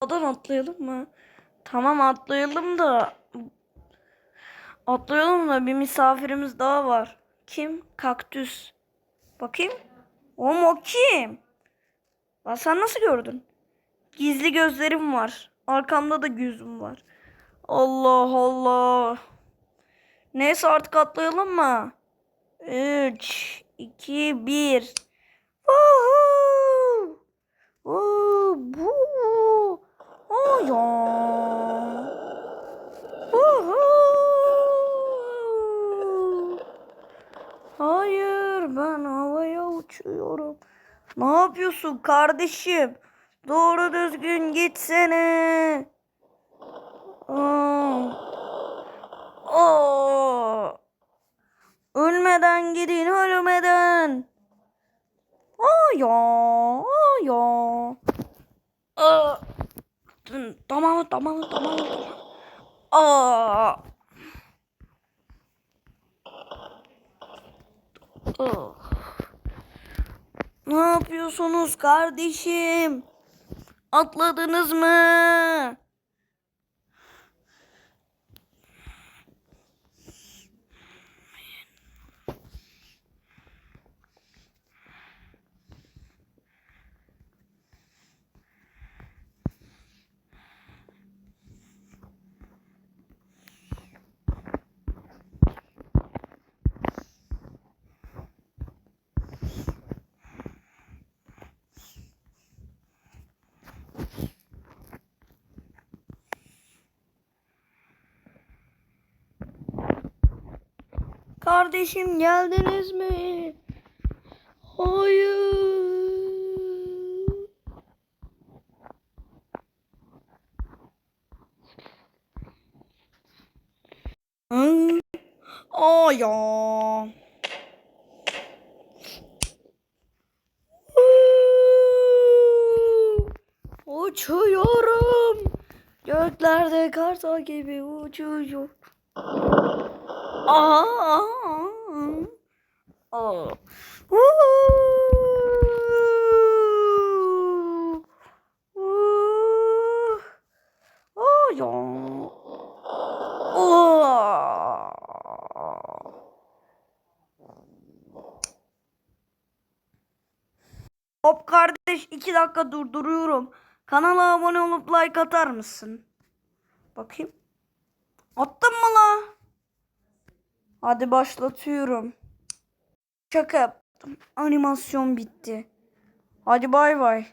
Odan atlayalım mı? Tamam atlayalım da atlayalım da bir misafirimiz daha var. Kim? Kaktüs. Bakayım. Oğlum o kim? Lan sen nasıl gördün? Gizli gözlerim var. Arkamda da gözüm var. Allah Allah. Neyse artık atlayalım mı? 3, 2, 1. Woohoo! Woo, boo. Oh ya. Woohoo! Hayır ben havaya uçuyorum. Ne yapıyorsun kardeşim? Doğru düzgün gitsene. Aa. Aa. Ölmeden gidin ölmeden. Aa ya. Aa ya. Aa. Tamam tamam tamam. Aa. Aa. Ne yapıyorsunuz kardeşim? Atladınız mı? Kardeşim geldiniz mi? Hayır. Aa ya. Uçuyorum. Göklerde kartal gibi uçuyorum. Aa. Aa. Woo! Woo! Aa ya. Aa. Hop kardeş iki dakika durduruyorum. Kanala abone olup like atar mısın? Bakayım. Attın mı la? Hadi başlatıyorum. Şaka yaptım. Animasyon bitti. Hadi bay bay.